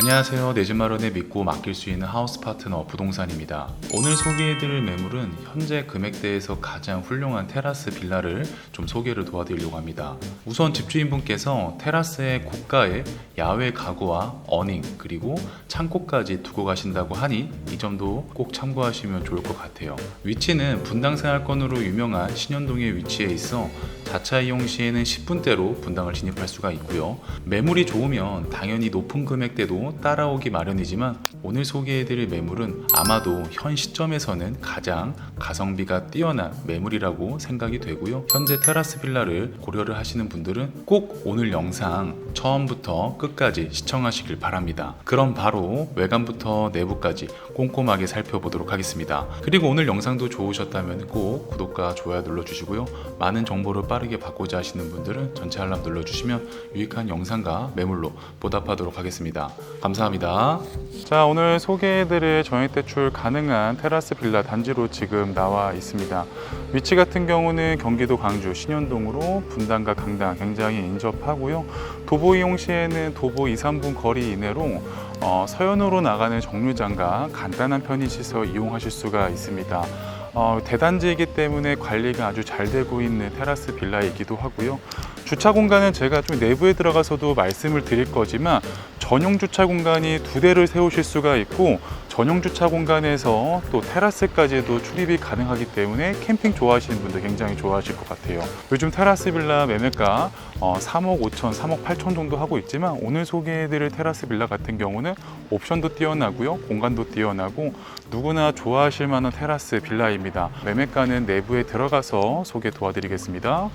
안녕하세요. 내 집 마련에 믿고 맡길 수 있는 하우스 파트너 부동산입니다. 오늘 소개해드릴 매물은 현재 금액대에서 가장 훌륭한 테라스 빌라를 좀 소개를 도와드리려고 합니다. 우선 집주인분께서 테라스에 고가의 야외 가구와 어닝 그리고 창고까지 두고 가신다고 하니 이 점도 꼭 참고하시면 좋을 것 같아요. 위치는 분당 생활권으로 유명한 신현동에 위치해 있어 자차 이용 시에는 10분대로 분당을 진입할 수가 있고요. 매물이 좋으면 당연히 높은 금액대도 따라오기 마련이지만 오늘 소개해드릴 매물은 아마도 현 시점에서는 가장 가성비가 뛰어난 매물이라고 생각이 되고요. 현재 테라스 빌라를 고려를 하시는 분들은 꼭 오늘 영상 처음부터 끝까지 시청하시길 바랍니다. 그럼 바로 외관부터 내부까지 꼼꼼하게 살펴보도록 하겠습니다. 그리고 오늘 영상도 좋으셨다면 꼭 구독과 좋아요 눌러주시고요. 많은 정보를 빠르게 받고자 하시는 분들은 전체 알람 눌러주시면 유익한 영상과 매물로 보답하도록 하겠습니다. 감사합니다. 자, 오늘 소개해드릴 전액 대출 가능한 테라스 빌라 단지로 지금 나와 있습니다. 위치 같은 경우는 경기도 광주 신현동으로 분당과 강당 굉장히 인접하고요. 도보 이용 시에는 도보 2, 3분 거리 이내로 어, 서현으로 나가는 정류장과 간단한 편의시설 이용하실 수가 있습니다. 어, 대단지이기 때문에 관리가 아주 잘 되고 있는 테라스 빌라이기도 하고요. 주차 공간은 제가 좀 내부에 들어가서도 말씀을 드릴 거지만 전용 주차 공간이 두 대를 세우실 수가 있고 전용 주차 공간에서 또 테라스까지도 출입이 가능하기 때문에 캠핑 좋아하시는 분들 굉장히 좋아하실 것 같아요. 요즘 테라스 빌라 매매가 어, 3억 5천, 3억 8천 정도 하고 있지만 오늘 소개해드릴 테라스 빌라 같은 경우는 옵션도 뛰어나고요, 공간도 뛰어나고 누구나 좋아하실 만한 테라스 빌라입니다. 매매가는 내부에 들어가서 소개 도와드리겠습니다.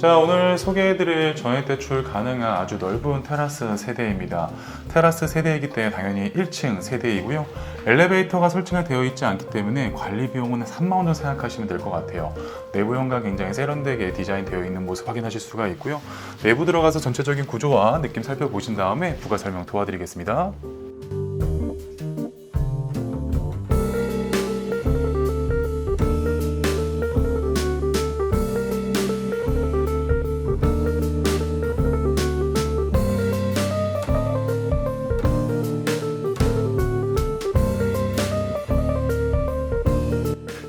자 오늘 소개해드릴 전액 대출 가능한 아주 넓은 테라스 세대입니다. 테라스 세대이기 때문에 당연히 1층 세대이고요. 엘리베이터가 설치가 되어 있지 않기 때문에 관리 비용은 3만 원 정도 생각하시면 될 것 같아요. 내부 현관 굉장히 세련되게 디자인되어 있는 모습 확인하실 수가 있고요. 내부 들어가서 전체적인 구조와 느낌 살펴보신 다음에 부가 설명 도와드리겠습니다.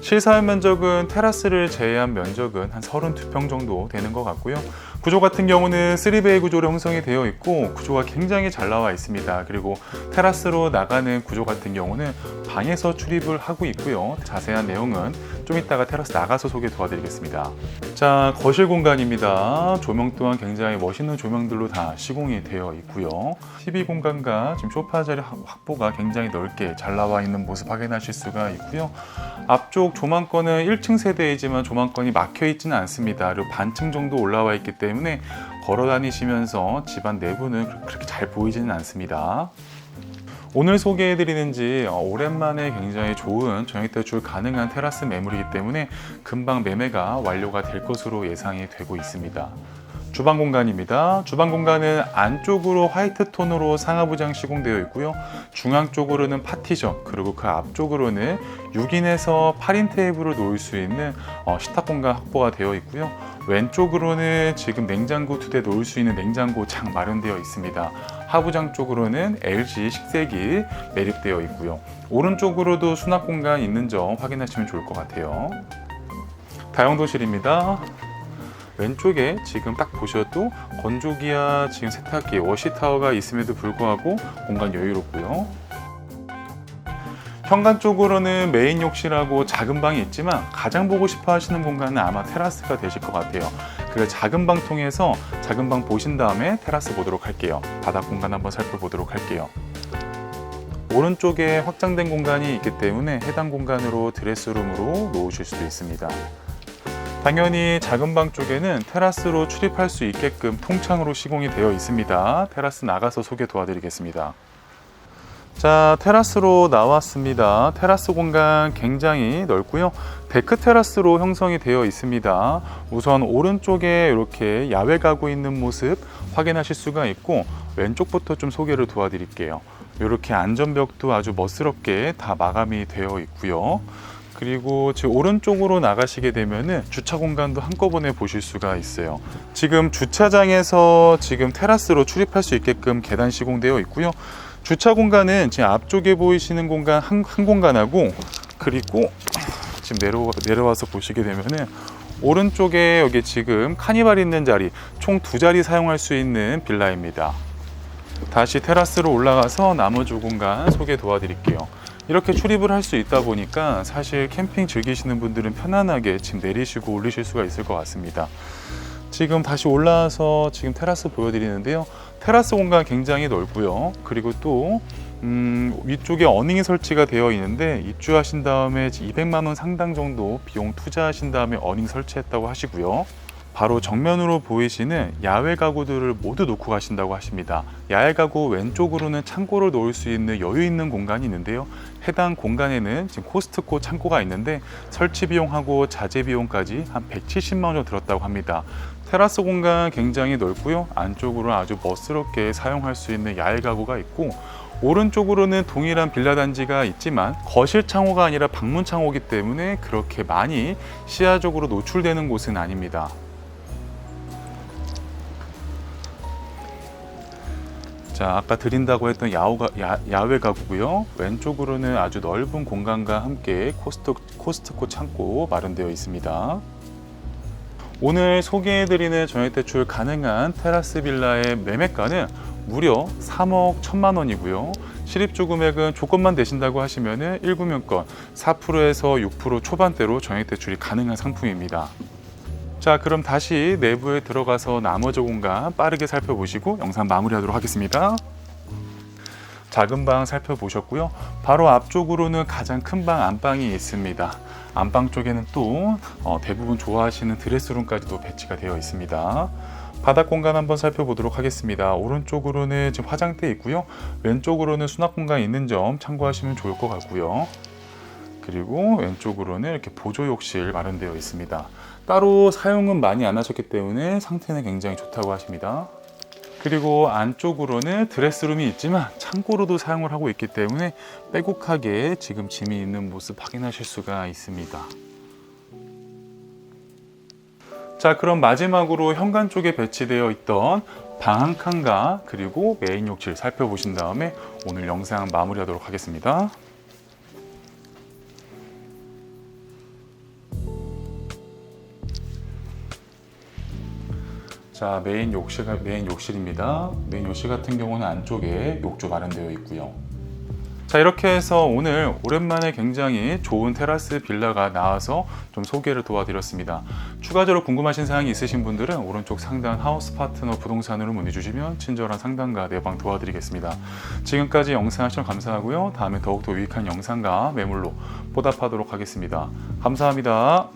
실사용 면적은 테라스를 제외한 면적은 한 32평 정도 되는 것 같고요. 구조 같은 경우는 3베이 구조로 형성이 되어 있고 구조가 굉장히 잘 나와 있습니다. 그리고 테라스로 나가는 구조 같은 경우는 방에서 출입을 하고 있고요. 자세한 내용은 좀 이따가 테라스 나가서 소개 도와드리겠습니다. 자, 거실 공간입니다. 조명 또한 굉장히 멋있는 조명들로 다 시공이 되어 있고요. TV 공간과 지금 소파 자리 확보가 굉장히 넓게 잘 나와 있는 모습 확인하실 수가 있고요. 앞쪽 조망권은 1층 세대이지만 조망권이 막혀 있지는 않습니다. 그리고 반층 정도 올라와 있기 때문에 걸어 다니시면서 집안 내부는 그렇게 잘 보이지는 않습니다. 오늘 소개해드리는 집 어, 오랜만에 굉장히 좋은 전액대출 가능한 테라스 매물이기 때문에 금방 매매가 완료가 될 것으로 예상이 되고 있습니다. 주방 공간입니다. 주방 공간은 안쪽으로 화이트 톤으로 상하부장 시공되어 있고요. 중앙 쪽으로는 파티션, 그리고 그 앞쪽으로는 6인에서 8인 테이블을 놓을 수 있는 어, 식탁 공간 확보가 되어 있고요. 왼쪽으로는 지금 냉장고 두 대 놓을 수 있는 냉장고 장 마련되어 있습니다. 하부장 쪽으로는 LG 식세기 매립되어 있고요. 오른쪽으로도 수납 공간 있는 점 확인하시면 좋을 것 같아요. 다용도실입니다. 왼쪽에 지금 딱 보셔도 건조기와 지금 세탁기, 워시타워가 있음에도 불구하고 공간 여유롭고요. 현관 쪽으로는 메인 욕실하고 작은 방이 있지만 가장 보고 싶어 하시는 공간은 아마 테라스가 되실 것 같아요. 그 작은 방 통해서 작은 방 보신 다음에 테라스 보도록 할게요. 바닥 공간 한번 살펴보도록 할게요. 오른쪽에 확장된 공간이 있기 때문에 해당 공간으로 드레스룸으로 놓으실 수도 있습니다. 당연히 작은 방 쪽에는 테라스로 출입할 수 있게끔 통창으로 시공이 되어 있습니다. 테라스 나가서 소개 도와드리겠습니다. 자, 테라스로 나왔습니다. 테라스 공간 굉장히 넓고요. 데크 테라스로 형성이 되어 있습니다. 우선 오른쪽에 이렇게 야외 가고 있는 모습 확인하실 수가 있고 왼쪽부터 좀 소개를 도와드릴게요. 이렇게 안전벽도 아주 멋스럽게 다 마감이 되어 있고요. 그리고 제 오른쪽으로 나가시게 되면은 주차 공간도 한꺼번에 보실 수가 있어요. 지금 주차장에서 지금 테라스로 출입할 수 있게끔 계단 시공되어 있고요. 주차 공간은 지금 앞쪽에 보이시는 공간 한, 한 공간하고 그리고 지금 내려 내려와서 보시게 되면은 오른쪽에 여기 지금 카니발 있는 자리 총 두 자리 사용할 수 있는 빌라입니다. 다시 테라스로 올라가서 나머지 공간 소개 도와드릴게요. 이렇게 출입을 할 수 있다 보니까 사실 캠핑 즐기시는 분들은 편안하게 지금 내리시고 올리실 수가 있을 것 같습니다. 지금 다시 올라와서 지금 테라스 보여드리는데요. 테라스 공간 굉장히 넓고요. 그리고 또 음, 위쪽에 어닝이 설치가 되어 있는데 입주하신 다음에 200만 원 상당 정도 비용 투자하신 다음에 어닝 설치했다고 하시고요. 바로 정면으로 보이시는 야외 가구들을 모두 놓고 가신다고 하십니다. 야외 가구 왼쪽으로는 창고를 놓을 수 있는 여유 있는 공간이 있는데요. 해당 공간에는 지금 코스트코 창고가 있는데 설치 비용하고 자재 비용까지 한 170만 원 들었다고 합니다. 테라스 공간 굉장히 넓고요. 안쪽으로 아주 멋스럽게 사용할 수 있는 야외 가구가 있고 오른쪽으로는 동일한 빌라 단지가 있지만 거실 창호가 아니라 방문 창호이기 때문에 그렇게 많이 시야적으로 노출되는 곳은 아닙니다. 자, 아까 드린다고 했던 야호가, 야, 야외 가구고요. 왼쪽으로는 아주 넓은 공간과 함께 코스트, 코스트코 창고 마련되어 있습니다. 오늘 소개해드리는 전액 대출 가능한 테라스 빌라의 매매가는 무려 3억 1천만 원이고요. 실입주 금액은 조건만 되신다고 하시면은 1구면권 4%에서 6% 초반대로 전액 대출이 가능한 상품입니다. 자, 그럼 다시 내부에 들어가서 나머지 공간 빠르게 살펴보시고 영상 마무리하도록 하겠습니다. 작은 방 살펴보셨고요. 바로 앞쪽으로는 가장 큰 방 안방이 있습니다. 안방 쪽에는 또 어, 대부분 좋아하시는 드레스룸까지도 배치가 되어 있습니다. 바닥 공간 한번 살펴보도록 하겠습니다. 오른쪽으로는 지금 화장대 있고요. 왼쪽으로는 수납 공간이 있는 점 참고하시면 좋을 것 같고요. 그리고 왼쪽으로는 이렇게 보조 욕실 마련되어 있습니다. 따로 사용은 많이 안 하셨기 때문에 상태는 굉장히 좋다고 하십니다. 그리고 안쪽으로는 드레스룸이 있지만 창고로도 사용을 하고 있기 때문에 빼곡하게 지금 짐이 있는 모습 확인하실 수가 있습니다. 자, 그럼 마지막으로 현관 쪽에 배치되어 있던 방 한 칸과 그리고 메인 욕실 살펴보신 다음에 오늘 영상 마무리하도록 하겠습니다. 자, 메인 욕실 메인 욕실입니다. 메인 욕실 같은 경우는 안쪽에 욕조 마련되어 있고요. 자, 이렇게 해서 오늘 오랜만에 굉장히 좋은 테라스 빌라가 나와서 좀 소개를 도와드렸습니다. 추가적으로 궁금하신 사항이 있으신 분들은 오른쪽 상단 하우스 파트너 부동산으로 문의 주시면 친절한 상담과 내방 도와드리겠습니다. 지금까지 영상 시청 감사하고요. 다음에 더욱더 유익한 영상과 매물로 보답하도록 하겠습니다. 감사합니다.